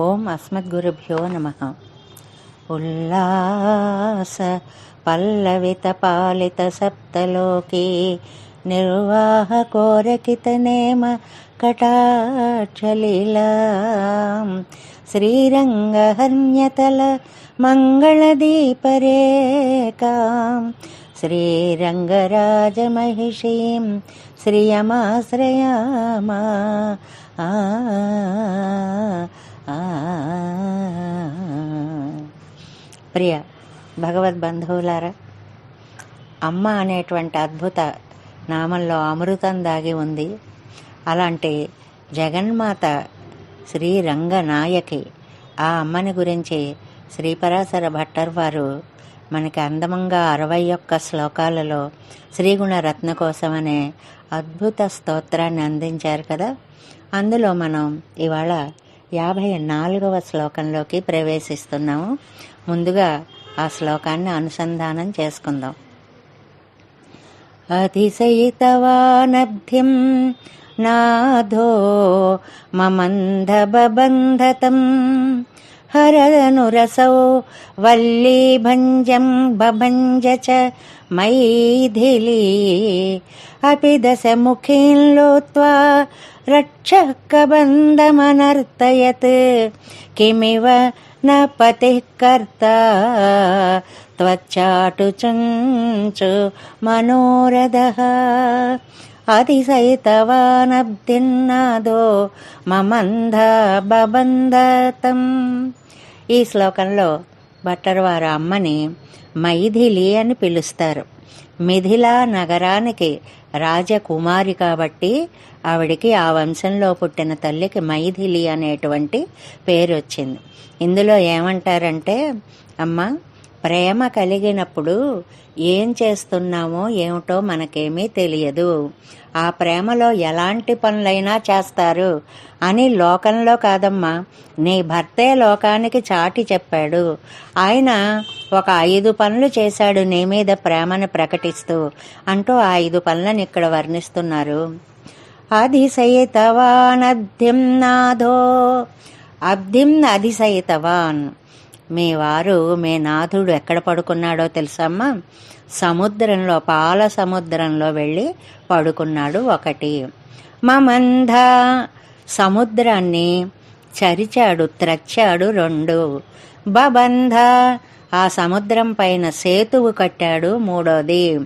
ॐ अस्मद्गुरुभ्यो नमः। उल्लास पल्लवितपालितसप्तलोके निर्वाहकोरकितनेम कटाक्षलिलां श्रीरङ्गहर्ण्यतलमङ्गलदीपरेकां श्रीरङ्गराजमहिषीं श्रियमाश्रयामा। आ ప్రియ భగవద్బంధువులారా అమ్మ అనేటువంటి అద్భుత నామంలో అమృతం దాగి ఉంది. అలాంటి జగన్మాత శ్రీ రంగనాయకి ఆ అమ్మని గురించి శ్రీపరాశర భట్టర్ వారు మనకి అందమంగా అరవై ఒక్క శ్లోకాలలో శ్రీగుణ రత్న కోసం అనే అద్భుత స్తోత్రాన్ని అందించారు కదా. అందులో మనం ఇవాళ యాభై నాలుగవ శ్లోకంలోకి ప్రవేశిస్తున్నాము. ముందుగా ఆ శ్లోకాన్ని అనుసంధానం చేసుకుందాం. అతిశయితవానబ్ధిం నాథో మమంధబంధతం హరనురసౌ వల్లీభంజం బభంజ చ మైథిలీ. అపి దశముఖీం లోత్వా రక్షకబంధమనర్తయత్ కిమివ న పతిः కర్తా त्वच्चाटुचञ्चु मनोरथः అతిశైతవానబ్దిన్నాదో మమంధ బబంధతం ఈ శ్లోకంలో భట్టర్ వారు అమ్మని మైథిలి అని పిలుస్తారు మిథిలా నగరానికి రాజకుమారి కాబట్టి ఆవిడికి ఆ వంశంలో పుట్టిన తల్లికి మైథిలి అనేటువంటి పేరు వచ్చింది ఇందులో ఏమంటారంటే అమ్మ ప్రేమ కలిగినప్పుడు ఏం చేస్తున్నామో ఏమిటో మనకేమీ తెలియదు. ఆ ప్రేమలో ఎలాంటి పనులైనా చేస్తారు అని లోకంలో కాదమ్మా. నీ భర్తే లోకానికి చాటి చెప్పాడు. ఆయన ఒక ఐదు పనులు చేశాడు నీ మీద ప్రేమను ప్రకటిస్తూ అంటూ ఆ ఐదు పనులను ఇక్కడ వర్ణిస్తున్నారు. అధిశయితవానబ్ధిం నాథో. అబ్ధిం అధిశయితవాన్ మీ వారు మీ నాథుడు ఎక్కడ పడుకున్నాడో తెలుసమ్మా సముద్రంలో పాల సముద్రంలో వెళ్ళి పడుకున్నాడు ఒకటి. మమంధ సముద్రాన్ని చరిచాడు త్రచ్చాడు రెండు. బబంధ ఆ సముద్రం పైన సేతువు కట్టాడు మూడోది.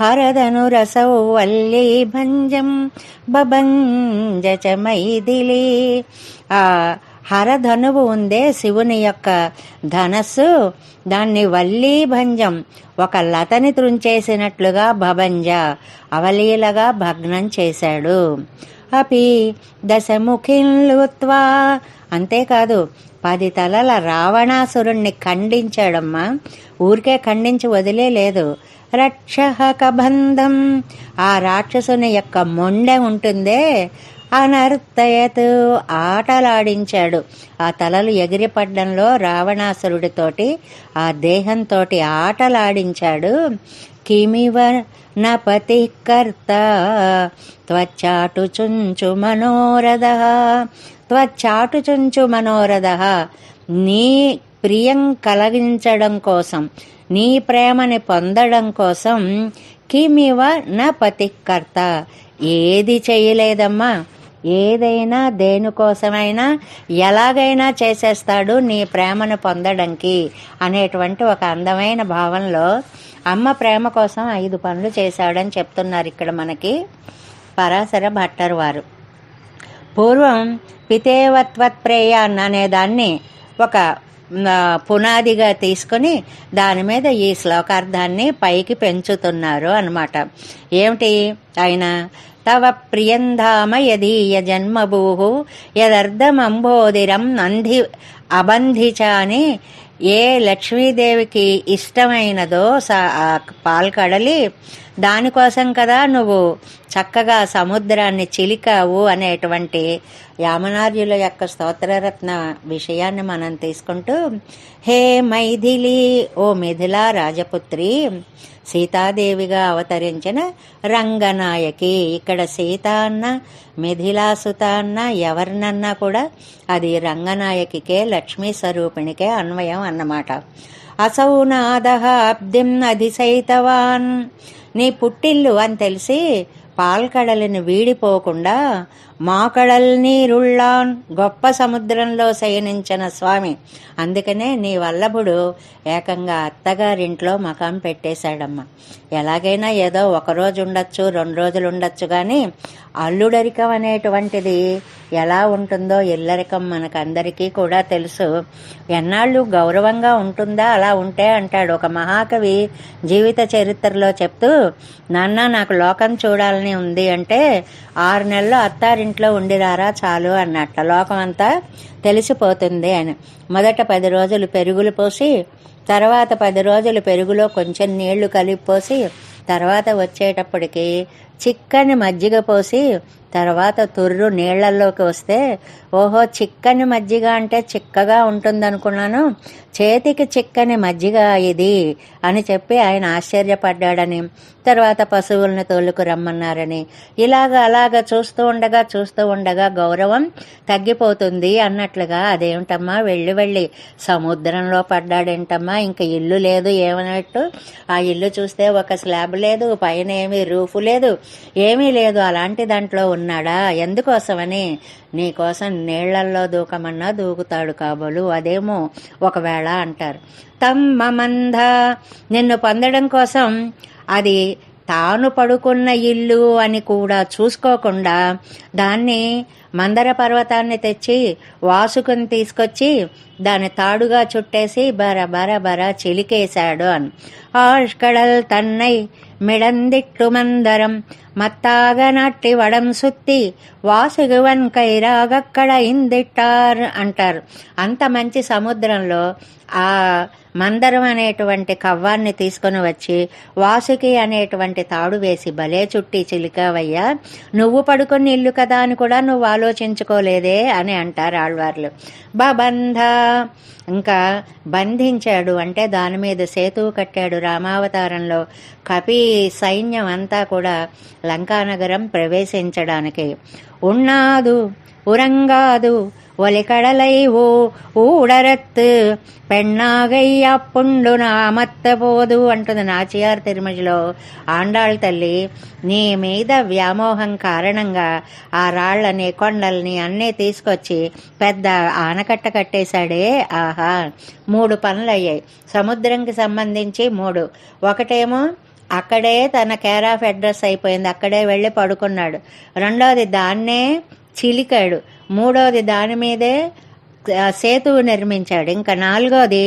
హరదను రసౌ వల్లీ భంజం బబంజ చ మైథిలి ఆ హరధనువు ఉందే శివుని యొక్క ధనస్సు. దాన్ని వల్లీ భంజం ఒక లతని త్రుంచేసినట్లుగా భభంజ అవలీలగా భగ్నం చేశాడు. అపి దశముఖిల్లుత్వా అంతేకాదు పది తలల రావణాసురుణ్ణి ఖండించాడమ్మా. ఊరికే ఖండించి వదిలేదు రక్షహక బంధం ఆ రాక్షసుని యొక్క మొండె ఉంటుందే. అనర్తయత్ ఆటలాడించాడు. ఆ తలలు ఎగిరిపడ్డంలో రావణాసురుడితోటి ఆ దేహంతో ఆటలాడించాడు. కిమివ నపతి కర్త త్వచ్చాటుచుంచు మనోరథ. త్వచాటుచుంచు మనోరథ. నీ ప్రియం కలిగించడం కోసం నీ ప్రేమని పొందడం కోసం కిమివ నా పతికర్త. ఏది చేయలేదమ్మా? ఏదైనా దేనికోసమైనా ఎలాగైనా చేసేస్తాడు నీ ప్రేమను పొందడానికి అనేటువంటి ఒక అందమైన భావంలో అమ్మ ప్రేమ కోసం ఐదు పనులు చేశాడని చెప్తున్నారు ఇక్కడ మనకి పరాశర భట్టర్ వారు. పూర్వం పితేవత్వత్ప్రేయాన్ అనేదాన్ని ఒక పునాదిగా తీసుకొని దాని మీద ఈ శ్లోకార్థాన్ని పైకి పెంచుతున్నారు అన్నమాట. ఏమిటి? ఆయన తవ ప్రియంధామ యదీయ జన్మభూ యదర్థమంబోదిరం నంది అబంధిచ అని ఏ లక్ష్మీదేవికి ఇష్టమైనదో స- పాల్కడలి దానికోసం కదా నువ్వు చక్కగా సముద్రాన్ని చిలికావు అనేటువంటి యామనార్యుల యొక్క స్తోత్రరత్న విషయాన్ని మనం తీసుకుంటూ హే మైథిలి ఓ మిథిలా రాజపుత్రి సీతాదేవిగా అవతరించిన రంగనాయకి. ఇక్కడ సీత అన్న మిథిలాసుత అన్న ఎవరినన్నా కూడా అది రంగనాయకికే లక్ష్మీ స్వరూపిణికే అన్వయం అన్నమాట. అసౌ నాదహ అబ్దిం అధిసైతవాన్. నీ పుట్టిల్లు అని తెలిసి పాల్కడలిని వీడిపోకుండా మాకడల్ నీరుళ్ళాన్ గొప్ప సముద్రంలో శయనించిన స్వామి. అందుకనే నీ వల్లభుడు ఏకంగా అత్తగారింట్లో మకాం పెట్టేశాడమ్మ. ఎలాగైనా ఏదో ఒక రోజు ఉండొచ్చు రెండు రోజులు ఉండొచ్చు కానీ అల్లుడరికం అనేటువంటిది ఎలా ఉంటుందో ఇల్లరికం మనకందరికీ కూడా తెలుసు. ఎన్నాళ్ళు గౌరవంగా ఉంటుందా అలా ఉంటే అంటాడు ఒక మహాకవి జీవిత చరిత్రలో చెప్తూ నాన్న నాకు లోకం చూడాలని ఉంది అంటే ఆరు నెలలు అత్తారింట్లో ఉండిరారా చాలు అన్నట్ల లోకం అంతా తెలిసిపోతుంది అని. మొదట పది రోజులు పెరుగులు పోసి తర్వాత పది రోజులు పెరుగులో కొంచెం నీళ్ళు కలిపి పోసి తర్వాత వచ్చేటప్పటికి చిక్కని మజ్జిగ పోసి తర్వాత తుర్రు నీళ్ళలోకి వస్తే ఓహో చిక్కని మజ్జిగ అంటే చిక్కగా ఉంటుందనుకున్నాను. చేతికి చిక్కని మజ్జిగ ఇది అని చెప్పి ఆయన ఆశ్చర్యపడ్డాడని తర్వాత పశువులను తోలుకు రమ్మన్నారని. ఇలాగ అలాగ చూస్తూ ఉండగా చూస్తూ ఉండగా గౌరవం తగ్గిపోతుంది అన్నట్లుగా అదేమిటమ్మా వెళ్ళి వెళ్ళి సముద్రంలో పడ్డాడేంటమ్మా ఇంకా ఇల్లు లేదు ఏమన్నట్టు. ఆ ఇల్లు చూస్తే ఒక స్లాబ్ లేదు పైన ఏమీ రూఫ్ లేదు ఏమీ లేదు అలాంటి దాంట్లో ఉన్నాడా? ఎందుకోసమని? నీకోసం నీళ్ళల్లో దూకమన్నా దూకుతాడు కాబోలు అదేమో ఒకవేళ అంటారు. తమ్మ మంద నిన్ను పొందడం కోసం అది తాను పడుకున్న ఇల్లు అని కూడా చూసుకోకుండా దాన్ని మందర పర్వతాన్ని తెచ్చి వాసుకుని తీసుకొచ్చి దాన్ని తాడుగా చుట్టేసి బర బర బర చిలికేశాడు అని. ఆష్కడల్ తన్నై మిడందిట్టు మందరం మత్తాగ నాటి వడం సుత్తి వాసుగువన్ కైరాగక్కడ ఇందిట్టార్ అంటారు. అంత మంచి సముద్రంలో ఆ మందరం అనేటువంటి కవ్వాన్ని తీసుకొని వచ్చి వాసుకి అనేటువంటి తాడు వేసి భలే చుట్టి చిలికావయ్యా నువ్వు పడుకుని ఇల్లు కదా అని కూడా నువ్వు ఆలోచించుకోలేదే అని అంటారు ఆళ్వార్లు. బబంధ ఇంకా బంధించాడు. అంటే దాని మీద సేతు కట్టాడు రామావతారంలో. కపి సైన్యం అంతా కూడా లంకానగరం ప్రవేశించడానికి. ఉన్నాదు ఉరంగాదు ఒలికడలై ఓ ఊడరత్తు పెన్నాగయ్య పుండు నామత్తపోదు అంటుంది నాచియార్ తిరుమలలో ఆండాళ్ తల్లి నీ మీద వ్యామోహం కారణంగా ఆ రాళ్ళని కొండల్ని అన్నీ తీసుకొచ్చి పెద్ద ఆనకట్ట కట్టేశాడే ఆహా మూడు పనులయ్యాయి సముద్రంకి సంబంధించి మూడు ఒకటేమో అక్కడే తన కేర్ ఆఫ్ అడ్రస్ అయిపోయింది అక్కడే వెళ్ళి పడుకున్నాడు రెండోది దాన్నే చిలికాడు మూడోది దాని మీదే ఆ, సేతువు నిర్మించాడు ఇంకా నాలుగోది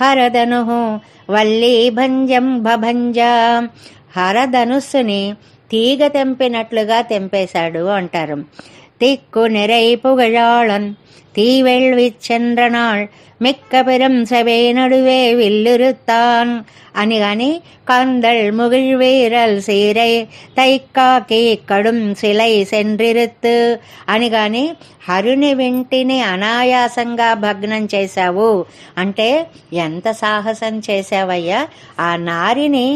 హరధను వల్లి భంజం భభంజ హరధనుస్సుని తీగ తెంపినట్లుగా తెంపేశాడు అంటారు திக்கு நிறை புகழாளன் தீவெள்விச்சென்றனாள் மிக்க மிக்கபெரும் சபை நடுவே வில்லிருத்தான் కందల్ கந்தள் முகிழ்வீரல் சீரை தைக்காக்கி கடும் சிலை சென்றிருத்து అనిగాని హరుని వెంటిని అనాయాసంగా భగ్నం చేశావు అంటే ఎంత సాహసం చేశావయ్యా ఆ నారిని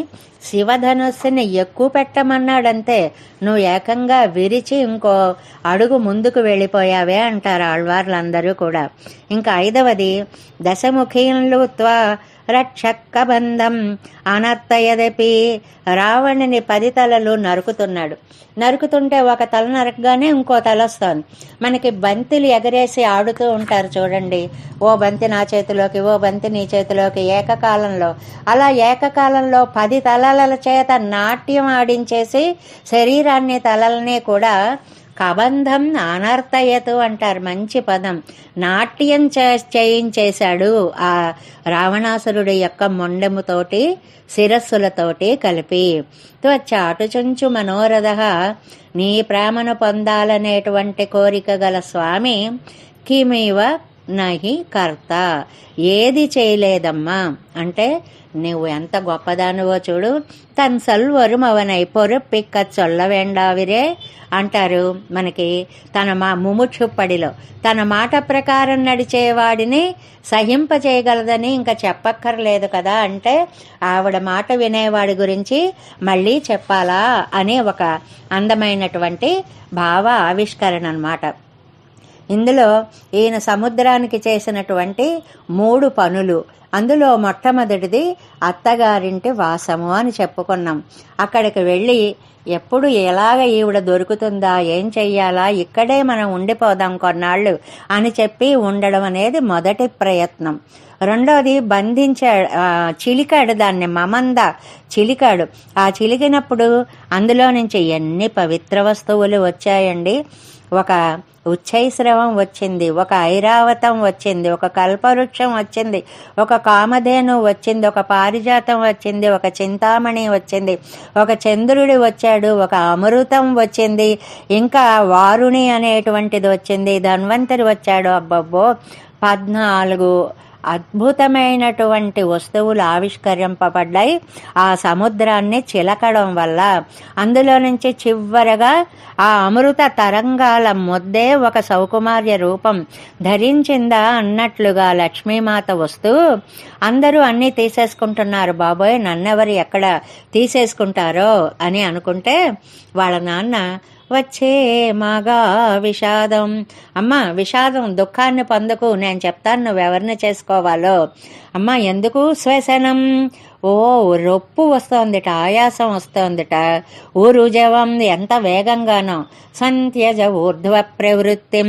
శివధనుస్సుని ఎక్కువ పెట్టమన్నాడంతే నువ్వు ఏకంగా విరిచి ఇంకో అడుగు ముందుకు వెళ్ళిపోయావే అంటారు ఆళ్వార్లందరూ కూడా ఇంకా ఐదవది దశముఖీన్లు త్వా రక్షక్క బంధం అనర్తయదపి రావణుని పది తలలు నరుకుతున్నాడు. నరుకుతుంటే ఒక తల నరకగానే ఇంకో తల వస్తుంది. మనకి బంతిలు ఎగరేసి ఆడుతూ ఉంటారు చూడండి. ఓ బంతి నా చేతిలోకి ఓ బంతి నీ చేతిలోకి ఏకకాలంలో. అలా ఏకకాలంలో పది తలల చేత నాట్యం ఆడించేసి శరీరాన్ని తలల్ని కూడా కబంధం అనర్థయతు అంటారు మంచి పదం. నాట్యం చే- చేయించేశాడు ఆ రావణాసురుడి యొక్క మొండెముతోటి శిరస్సులతోటి కలిపి. చాటుచుంచు మనోరథ నీ ప్రేమను పొందాలనేటువంటి కోరిక గల స్వామి కిమివ నహి కర్త. ఏది చేయలేదమ్మా? అంటే నువ్వు ఎంత గొప్పదానివో చూడు. తన సల్వరు అవనై పొరుపిక్క చొల్లవేండావిరే అంటారు. మనకి తన మా ముముక్షుప్పడిలో తన మాట ప్రకారం నడిచేవాడిని సహింపచేయగలదని ఇంకా చెప్పక్కర్లేదు కదా అంటే ఆవిడ మాట వినేవాడి గురించి మళ్ళీ చెప్పాలా అనే ఒక అందమైనటువంటి భావ ఆవిష్కరణ అనమాట ఇందులో ఈయన సముద్రానికి చేసినటువంటి మూడు పనులు. అందులో మొట్టమొదటిది అత్తగారింటి వాసము అని చెప్పుకున్నాం. అక్కడికి వెళ్ళి ఎప్పుడు ఎలాగ ఈవిడ దొరుకుతుందా ఏం చెయ్యాలా ఇక్కడే మనం ఉండిపోదాం కొన్నాళ్ళు అని చెప్పి ఉండడం అనేది మొదటి ప్రయత్నం. రెండోది బంధించే చిలికాడు దాన్ని మమంద చిలికాడు. ఆ చిలికినప్పుడు అందులో నుంచి ఎన్ని పవిత్ర వస్తువులు వచ్చాయండి. ఒక ఉచ్చైశ్రవం వచ్చింది ఒక ఐరావతం వచ్చింది ఒక కల్పవృక్షం వచ్చింది ఒక కామధేను వచ్చింది ఒక పారిజాతం వచ్చింది ఒక చింతామణి వచ్చింది ఒక చంద్రుడి వచ్చాడు ఒక అమృతం వచ్చింది ఇంకా వారుణి అనేటువంటిది వచ్చింది ధన్వంతరి వచ్చాడు. అబ్బబ్బో! పద్నాలుగు అద్భుతమైనటువంటి వస్తువులు ఆవిష్కరింపబడ్డాయి. ఆ సముద్రాన్ని చిలకడం వల్ల అందులో నుంచి చివరగా ఆ అమృత తరంగాల ముద్దే ఒక సౌకుమార్య రూపం ధరించిందా అన్నట్లుగా లక్ష్మీమాత వస్తూ అందరూ అన్నీ తీసేసుకుంటున్నారు బాబోయ్ నన్నెవరు ఎక్కడ తీసేసుకుంటారో అని అనుకుంటే వాళ్ళ నాన్న వచ్చే మాగా విషాదం. అమ్మ విషాదం దుఃఖాన్ని పొందకు నేను చెప్తాను నువ్వెవరిని చేసుకోవాలో? అమ్మ ఎందుకు శ్వసనం? ఓ రొప్పు వస్తోందిట ఆయాసం వస్తోందిట. ఊరుజవం ఎంత వేగంగానో. సంత్యజ ఊర్ధ్వ ప్రవృత్తి.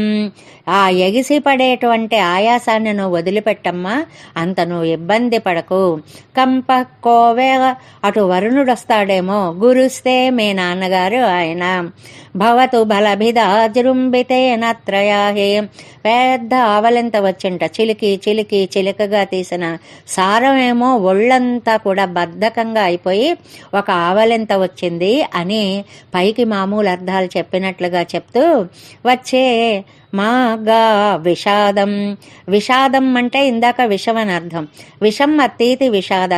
ఆ ఎగిసి పడేటువంటి ఆయాసాన్ని నువ్వు వదిలిపెట్టమ్మా అంత నువ్వు ఇబ్బంది పడకు. కంప కోవే అటు వరుణుడు వస్తాడేమో గురుస్తే మీ నాన్నగారు ఆయన. భవతు బలభిదాజృంబితేనత్రయాహే పెద్ద ఆవలింత వచ్చింట చిలికి చిలికి చిలికగా తీసిన సారమేమో ఒళ్ళంతా కూడా బద్ధకంగా అయిపోయి ఒక ఆవలింత వచ్చింది అని పైకి మామూలు అర్థాలు చెప్పినట్లుగా చెప్తూ వచ్చే మాగా విషాదం. విషాదం అంటే ఇందాక విషం అని అర్థం. విషం అతీతి విషాద.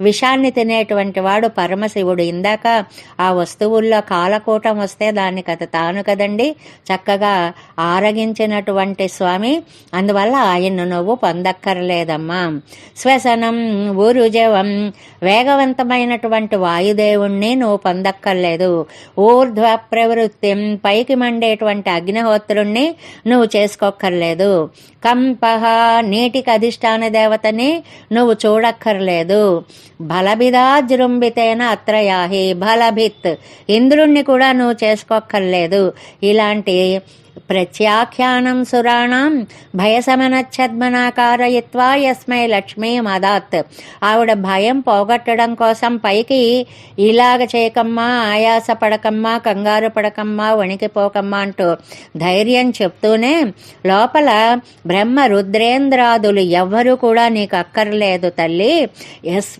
విషాన్ని తినేటువంటి వాడు పరమశివుడు. ఇందాక ఆ వస్తువుల్లో కాలకూటం వస్తే దాన్ని కథ తాను కదండి. చక్కగా ఆరగించినటువంటి స్వామి. అందువల్ల ఆయన్ను నువ్వు పొందక్కర్లేదమ్మా. శ్వసనం ఊరుజవం వేగవంతమైనటువంటి వాయుదేవుణ్ణి నువ్వు పొందక్కర్లేదు. ఊర్ధ్వ ప్రవృత్తి పైకి మండేటువంటి అగ్నిహోత్రుణ్ణి నువ్వు చేసుకోక్కర్లేదు. కంపహ నీటికి అధిష్టాన దేవతని నువ్వు చూడక్కర్లేదు. బలభిదా జృంభితేన అత్రయాహి బలభిత్. ఇంద్రుణ్ణి కూడా నువ్వు చేసుకోక్కర్లేదు. ఇలాంటి ప్రత్యాఖ్యానం సురాణం భయసమనచ్చద్మనాకారయిత్వా యస్మై లక్ష్మీ మదాత్. ఆవిడ భయం పోగొట్టడం కోసం పైకి ఇలాగ చేయకమ్మా ఆయాస పడకమ్మా కంగారు పడకమ్మా వణికిపోకమ్మా అంటూ ధైర్యం చెప్తూనే లోపల బ్రహ్మ రుద్రేంద్రాదులు ఎవ్వరూ కూడా నీకు అక్కర్లేదు తల్లి. ఎస్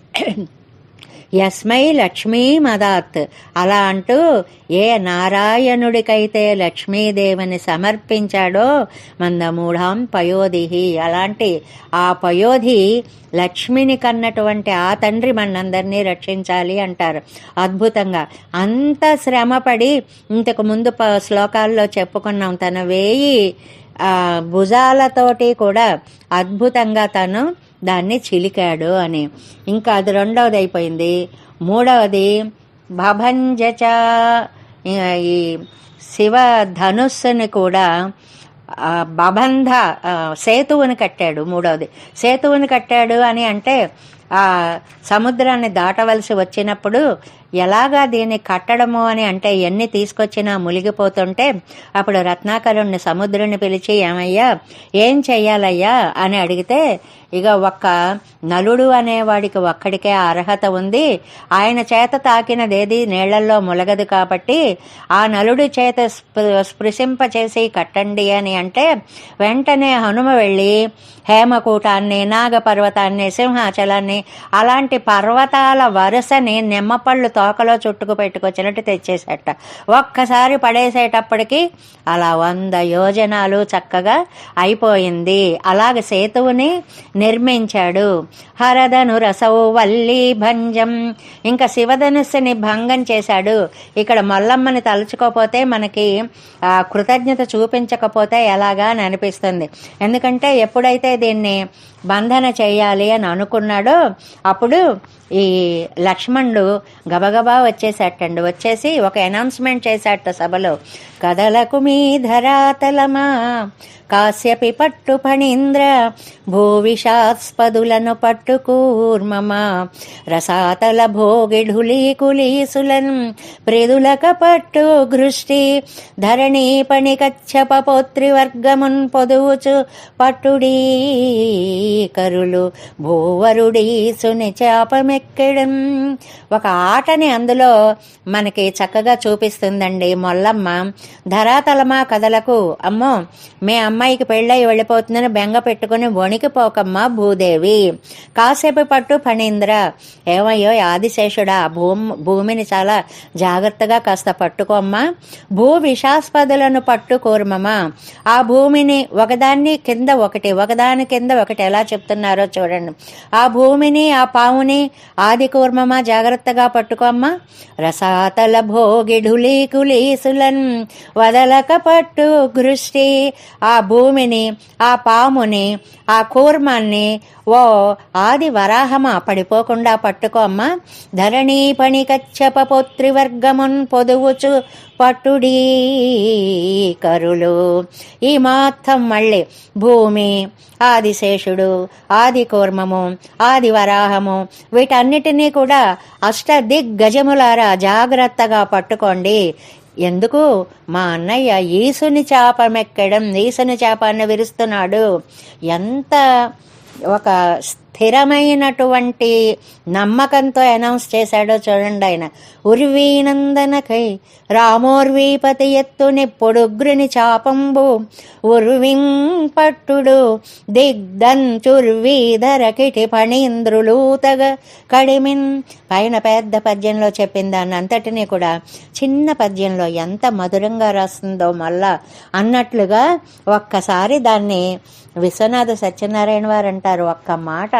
యస్మై లక్ష్మీ మదాత్. అలా అంటూ ఏ నారాయణుడికైతే లక్ష్మీదేవిని సమర్పించాడో మందమూఢాం పయోధిహి. అలాంటి ఆ పయోధి లక్ష్మిని కన్నటువంటి ఆ తండ్రి మనందరినీ రక్షించాలి అంటారు. అద్భుతంగా. అంత శ్రమపడి ఇంతకు ముందు ప- శ్లోకాల్లో చెప్పుకున్నాం. తన వేయి భుజాలతోటి కూడా అద్భుతంగా తను దాన్ని చిలికాడు అని. ఇంకా అది రెండవది అయిపోయింది మూడవది భభంజచ ఈ శివ ధనుస్సుని కూడా బబంధ సేతువుని కట్టాడు మూడవది. సేతువుని కట్టాడు అని అంటే ఆ సముద్రాన్ని దాటవలసి వచ్చినప్పుడు ఎలాగా దీన్ని కట్టడము అని అంటే ఎన్ని తీసుకొచ్చినా మునిగిపోతుంటే అప్పుడు రత్నాకరుణ్ణి సముద్రుని పిలిచి ఏమయ్యా ఏం చెయ్యాలయ్యా? అని అడిగితే ఇక ఒక్క నలుడు అనేవాడికి ఒక్కడికే అర్హత ఉంది. ఆయన చేత తాకినదేది నీళ్ళల్లో ములగదు కాబట్టి ఆ నలుడి చేత స్పృ- స్పృశింపచేసి కట్టండి అని అంటే వెంటనే హనుమ వెళ్ళి హేమకూటాన్ని నాగపర్వతాన్ని సింహాచలాన్ని అలాంటి పర్వతాల వరుసని నిమ్మపళ్ళు తోకలో చుట్టుకు పెట్టుకొచ్చినట్టు తెచ్చేసేట ఒక్కసారి పడేసేటప్పటికి అలా వంద యోజనాలు చక్కగా అయిపోయింది. అలాగ సేతువుని నిర్మించాడు. హరదను రసవు వల్లి భంజం. ఇంకా శివధనుస్సుని భంగం చేశాడు. ఇక్కడ మల్లమ్మని తలుచుకోపోతే మనకి ఆ కృతజ్ఞత చూపించకపోతే ఎలాగా అని అనిపిస్తుంది. ఎందుకంటే ఎప్పుడైతే దీన్ని బంధన చేయాలి అని అనుకున్నాడో అప్పుడు ఈ లక్ష్మణుడు గబగబా వచ్చేసాటండి వచ్చేసి ఒక అనౌన్స్మెంట్ చేశాట సభలో. కదలకు మీ ధరాతలమా? కాశ్యపి పట్టు ఫణీంద్ర భూవిషాస్పదులను పట్టు కూర్మమా? రసాతల భోగిఢులీ కులీసులన్ ప్రిదులక పట్టు గృష్టి ధరణీ పణి కచ్చప వర్గమున్ పొదువుచు పట్టుడీ కరులు భూవరుడీ సుని చాపమెక్కడం ఒక ఆటని అందులో మనకి చక్కగా చూపిస్తుందండి మొల్లమ్మ. ధరాతలమా కథలకు అమ్మో మే అమ్మాయికి పెళ్ళై వెళ్ళిపోతుందని బెంగ పెట్టుకుని వణికిపోకమ్మా భూదేవి. కాసేపు పట్టు ఫణీంద్ర. ఏమయ్యో ఆదిశేషుడా భూమి భూమిని చాలా జాగ్రత్తగా కాస్త పట్టుకోమ్మా భూ విషాస్పదులను పట్టుకోరమమ్మా ఆ భూమిని ఒకదాన్ని కింద ఒకటి ఒకదాని కింద ఒకటి ఎలా చెప్తున్నారో చూడండి. ఆ భూమిని ఆ పావుని ఆది కూర్మమా జాగ్రత్తగా పట్టుకోమ్మా రసాతల భోగిఢులీకులీసులన్ వదలక పట్టు గృష్టి ఆ భూమిని ఆ పాముని ఆ కూర్మాన్ని ఓ ఆది వరాహమా? పడిపోకుండా పట్టుకోమ్మా ధరణీ పణి కచ్చప పొత్రివర్గమున్ పొదువుచు పట్టుడీ కరులు. ఈ మొత్తం మళ్ళీ భూమి ఆదిశేషుడు ఆది కూర్మము ఆది వరాహము వీటన్నిటినీ కూడా అష్ట దిగ్గజములారా జాగ్రత్తగా పట్టుకోండి. ఎందుకు? మా అన్నయ్య ఈసుని చేప మెక్కడం ఈసుని చేప అని విరుస్తున్నాడు. ఎంత ఒక స్థిరమైనటువంటి నమ్మకంతో అనౌన్స్ చేశాడో చూడండి ఆయన. ఉర్వీనందనకై రామోర్వీపతి ఎత్తుని పొడుగ్రుని చాపంబు ఉర్విం పట్టుడు దిగ్దంచుర్వీధరకిటి కిటి పణీంద్రులూతగ కడిమిన్. పైన పెద్ద పద్యంలో చెప్పిన దాన్ని అంతటినీ కూడా చిన్న పద్యంలో ఎంత మధురంగా రాస్తుందో మళ్ళా అన్నట్లుగా ఒక్కసారి దాన్ని విశ్వనాథ సత్యనారాయణ వారు అంటారు ఒక్క మాట.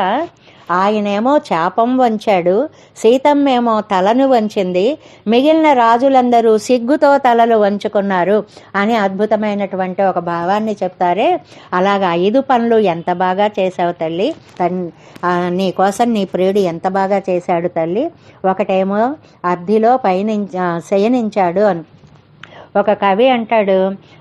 ఆయనేమో చాపం వంచాడు సీతమ్మేమో తలను వంచింది మిగిలిన రాజులందరూ సిగ్గుతో తలలు వంచుకున్నారు అని అద్భుతమైనటువంటి ఒక భావాన్ని చెప్తారే. అలాగా ఐదు పనులు ఎంత బాగా చేసావు తల్లి? తన్ నీ కోసం నీ ప్రియుడు ఎంత బాగా చేశాడు తల్లి? ఒకటేమో అర్ధిలో పయనించ శయనించాడు అని ఒక కవి అంటాడు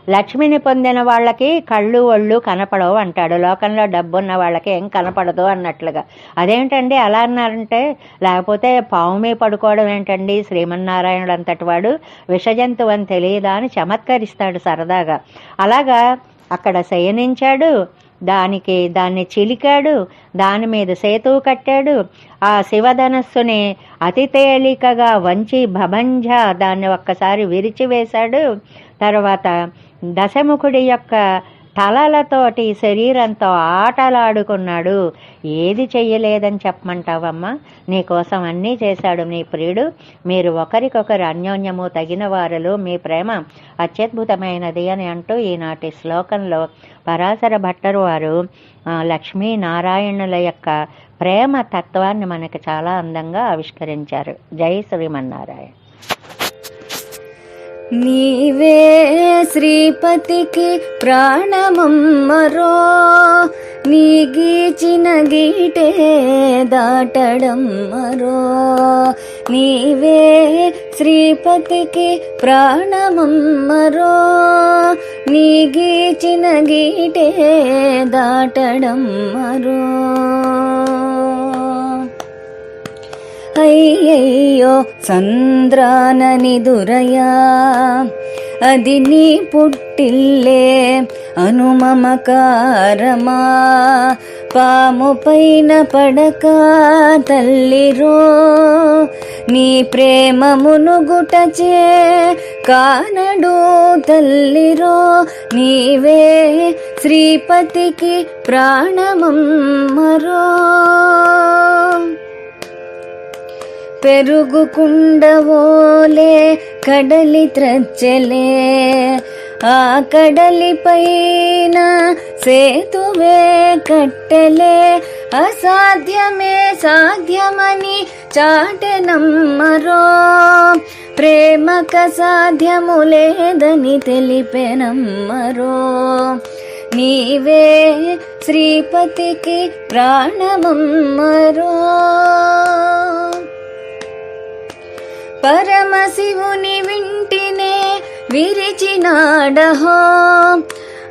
లక్ష్మిని పొందిన వాళ్ళకి కళ్ళు ఒళ్ళు కనపడవు అంటాడు. లోకంలో డబ్బు ఉన్న వాళ్ళకి ఏం కనపడదు అన్నట్లుగా. అదేంటండి అలా అన్నారంటే లేకపోతే పావు మీద పడుకోవడం ఏంటండి? శ్రీమన్నారాయణుడు అంతటి వాడు విషజంతువు అని తెలియదా అని చమత్కరిస్తాడు సరదాగా. అలాగా అక్కడ శయనించాడు. దానికి దాన్ని చిలికాడు దాని మీద సేతువు కట్టాడు. ఆ శివధనస్సుని అతి తేలికగా వంచి భభంజ దాన్ని ఒక్కసారి విరిచివేశాడు. తర్వాత దశముఖుడి యొక్క తలలతోటి శరీరంతో ఆటలాడుకున్నాడు. ఏది చెయ్యలేదని చెప్పమంటావమ్మా? నీకోసం అన్నీ చేశాడు నీ ప్రియుడు. మీరు ఒకరికొకరు అన్యోన్యము తగిన వారులు మీ ప్రేమ అత్యద్భుతమైనది అని అంటూ ఈనాటి శ్లోకంలో పరాశర భట్టరు వారు లక్ష్మీనారాయణుల యొక్క ప్రేమ తత్వాన్ని మనకు చాలా అందంగా ఆవిష్కరించారు. జై శ్రీమన్నారాయణ. నీవే శ్రీపతికి ప్రాణమమ్మరో నీ గీచిన గీటే దాటడం మరో. నీవే శ్రీపతికి ప్రాణమమ్మరో నీ గీచిన గీటే దాటడం మరో. అయ్యయ్యో సంద్రానని దురయా. అది నీ పుట్టిల్లే అనుమమకారమా. పాము పైన పడక తల్లిరో నీ ప్రేమ మునుగుటచే కానడు తల్లిరో. నీవే శ్రీపతికి ప్రాణమమ్మరో పెరుగుకుండవోలే కడలి త్రచ్చలే. ఆ కడలి పైన సేతువే కట్టలే. అసాధ్యమే సాధ్యమని చాటెనమ్మరో ప్రేమక సాధ్యము లేదని తెలిపెనమ్మరో నీవే శ్రీపతికి ప్రాణమమ్మరో. పరమశివుని వింటినే విరిచినాడహో.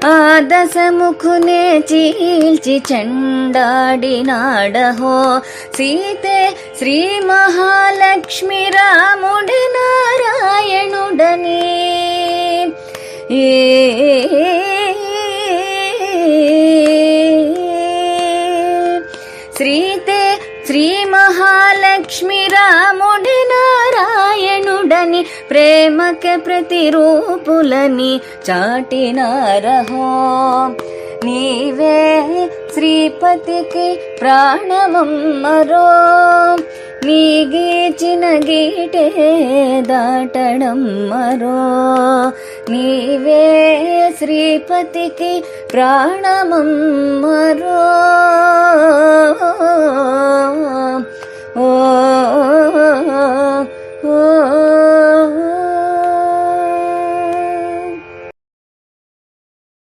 ఆ దశముఖునే చీల్చి చెండాడినాడహో. సీతే శ్రీ మహాలక్ష్మి రాముడి నారాయణుడని. శ్రీతే శ్రీ మహాలక్ష్మి రాముడి నారాయణుడని ప్రేమక ప్రతిరూపులని చాటినారహో. నీవే శ్రీపతికి ప్రాణమమ్మరో నీ గీచిన గీటే దాటడం మరో. నీవే శ్రీపతికి ప్రాణమమ్మరో ఓ oh.